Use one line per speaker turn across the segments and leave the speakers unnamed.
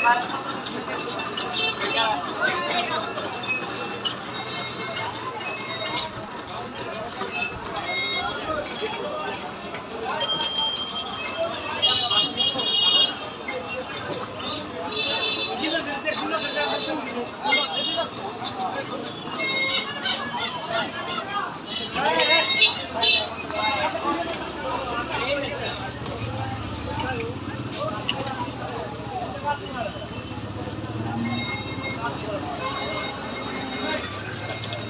Thank you.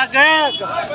a ganga!